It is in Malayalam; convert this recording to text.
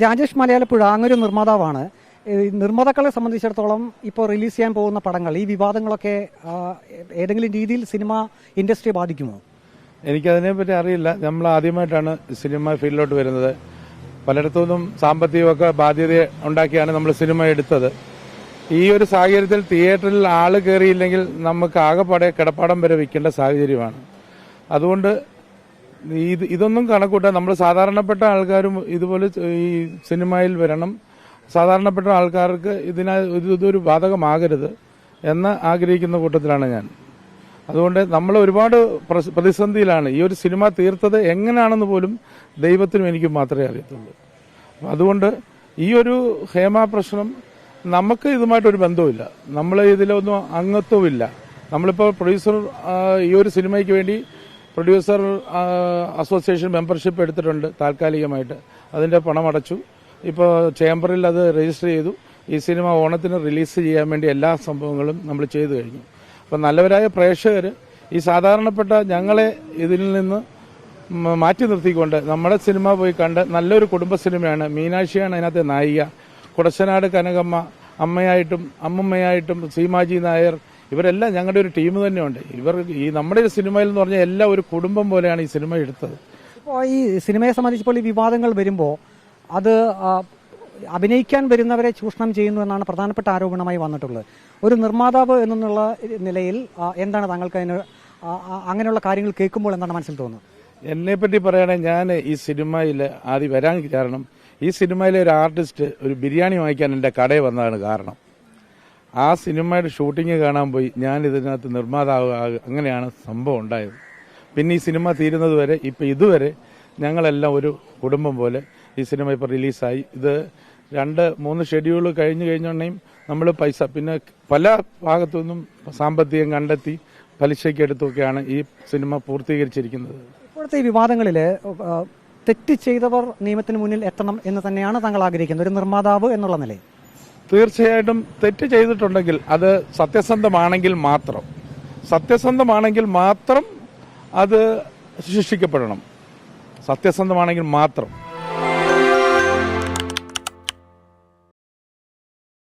രാജേഷ് മലയാളപ്പുഴ അങ്ങൊരു നിർമ്മാതാവാണ്. നിർമ്മാതാക്കളെ സംബന്ധിച്ചിടത്തോളം ഇപ്പോൾ റിലീസ് ചെയ്യാൻ പോകുന്ന പടങ്ങൾ ഈ വിവാദങ്ങളൊക്കെ ഏതെങ്കിലും രീതിയിൽ സിനിമ ഇൻഡസ്ട്രിയെ ബാധിക്കുമോ? എനിക്കതിനെപ്പറ്റി അറിയില്ല. നമ്മൾ ആദ്യമായിട്ടാണ് സിനിമ ഫീൽഡിലോട്ട് വരുന്നത്. പലയിടത്തുനിന്നും സാമ്പത്തികമൊക്കെ ബാധ്യത ഉണ്ടാക്കിയാണ് നമ്മൾ സിനിമ എടുത്തത്. ഈ ഒരു സാഹചര്യത്തിൽ തിയേറ്ററിൽ ആൾ കയറിയില്ലെങ്കിൽ നമുക്ക് ആകെപ്പാടെ കിടപ്പാടം വരെ വിൽക്കേണ്ട സാഹചര്യമാണ്. അതുകൊണ്ട് ഇത് ഇതൊന്നും കണക്കൂട്ടാ. നമ്മൾ സാധാരണപ്പെട്ട ആൾക്കാരും ഇതുപോലെ ഈ സിനിമയിൽ വരണം. സാധാരണപ്പെട്ട ആൾക്കാർക്ക് ഇതിന ഇത് ഇതൊരു ബാധകമാകരുത് എന്ന് ആഗ്രഹിക്കുന്ന കൂട്ടത്തിലാണ് ഞാൻ. അതുകൊണ്ട് നമ്മൾ ഒരുപാട് പ്രതിസന്ധിയിലാണ്. ഈ ഒരു സിനിമ തീർത്തത് എങ്ങനെയാണെന്ന് പോലും ദൈവത്തിനും എനിക്ക് മാത്രമേ അറിയത്തുള്ളൂ. അതുകൊണ്ട് ഈ ഒരു ഹേമ പ്രശ്നം നമുക്ക് ഇതുമായിട്ടൊരു ബന്ധവുമില്ല. നമ്മൾ ഇതിലൊന്നും അംഗത്വമില്ല. നമ്മളിപ്പോൾ പ്രൊഡ്യൂസർ ഈ ഒരു സിനിമയ്ക്ക് വേണ്ടി പ്രൊഡ്യൂസർ അസോസിയേഷൻ മെമ്പർഷിപ്പ് എടുത്തിട്ടുണ്ട് താൽക്കാലികമായിട്ട്. അതിന്റെ പണം അടച്ചു ഇപ്പോൾ ചേംബറിൽ അത് രജിസ്റ്റർ ചെയ്തു. ഈ സിനിമ ഓണത്തിന് റിലീസ് ചെയ്യാൻ വേണ്ടി എല്ലാ സംഭവങ്ങളും നമ്മൾ ചെയ്തു കഴിഞ്ഞു. അപ്പം നല്ലവരായ പ്രേക്ഷകർ ഈ സാധാരണപ്പെട്ട ഞങ്ങളെ ഇതിൽ നിന്ന് മാറ്റി നിർത്തിക്കൊണ്ട് നമ്മുടെ സിനിമ പോയി കണ്ട് നല്ലൊരു കുടുംബ സിനിമയാണ്. മീനാക്ഷിയാണ് അതിനകത്തെ നായിക. കുടശനാട് കനകമ്മ അമ്മയായിട്ടും അമ്മമ്മയായിട്ടും സീമാജി നായർ ഇവരെല്ലാം ഞങ്ങളുടെ ഒരു ടീം തന്നെയുണ്ട്. ഇവർ ഈ നമ്മുടെ ഒരു സിനിമയിൽ എന്ന് പറഞ്ഞാൽ എല്ലാം ഒരു കുടുംബം പോലെയാണ് ഈ സിനിമ എടുത്തത്. ഇപ്പോൾ ഈ സിനിമയെ സംബന്ധിച്ചപ്പോൾ ഈ വിവാദങ്ങൾ വരുമ്പോൾ അത് അഭിനയിക്കാൻ വരുന്നവരെ ചൂഷണം ചെയ്യുന്നു എന്നാണ് പ്രധാനപ്പെട്ട ആരോപണമായി വന്നിട്ടുള്ളത്. ഒരു നിർമ്മാതാവ് എന്നുള്ള നിലയിൽ എന്താണ് താങ്കൾക്ക് അതിന് അങ്ങനെയുള്ള കാര്യങ്ങൾ കേൾക്കുമ്പോൾ എന്താണ് മനസ്സിൽ തോന്നുന്നത്? എന്നെ പറ്റി പറയുകയാണെങ്കിൽ ഞാൻ ഈ സിനിമയിൽ ആദ്യം വരാൻ കാരണം ഈ സിനിമയിലെ ഒരു ആർട്ടിസ്റ്റ് ഒരു ബിരിയാണി വാങ്ങിക്കാൻ എന്റെ കടയിൽ വന്നതാണ് കാരണം. ആ സിനിമയുടെ ഷൂട്ടിംഗ് കാണാൻ പോയി. ഞാൻ ഇതിനകത്ത് നിർമ്മാതാവ് അങ്ങനെയാണ് സംഭവം ഉണ്ടായത്. പിന്നെ ഈ സിനിമ തീരുന്നത് വരെ ഇപ്പം ഇതുവരെ ഞങ്ങളെല്ലാം ഒരു കുടുംബം പോലെ ഈ സിനിമ ഇപ്പോൾ റിലീസായി. ഇത് രണ്ട് മൂന്ന് ഷെഡ്യൂൾ കഴിഞ്ഞു കഴിഞ്ഞുണ്ടെങ്കിൽ നമ്മൾ പൈസ പിന്നെ പല ഭാഗത്തു നിന്നും സാമ്പത്തികം കണ്ടെത്തി പലിശയ്ക്ക് എടുത്തൊക്കെയാണ് ഈ സിനിമ പൂർത്തീകരിച്ചിരിക്കുന്നത്. ഇപ്പോഴത്തെ ഈ വിവാദങ്ങളിൽ തെറ്റ് ചെയ്തവർ നിയമത്തിന് മുന്നിൽ എത്തണം എന്ന് തന്നെയാണ് താങ്കൾ ആഗ്രഹിക്കുന്നത്. ഒരു നിർമ്മാതാവ് എന്നുള്ള നിലയിൽ. തീർച്ചയായിട്ടും തെറ്റ് ചെയ്തിട്ടുണ്ടെങ്കിൽ അത് സത്യസന്ധമാണെങ്കിൽ മാത്രം. സത്യസന്ധമാണെങ്കിൽ മാത്രം അത് ശിക്ഷിക്കപ്പെടണം. സത്യസന്ധമാണെങ്കിൽ മാത്രം.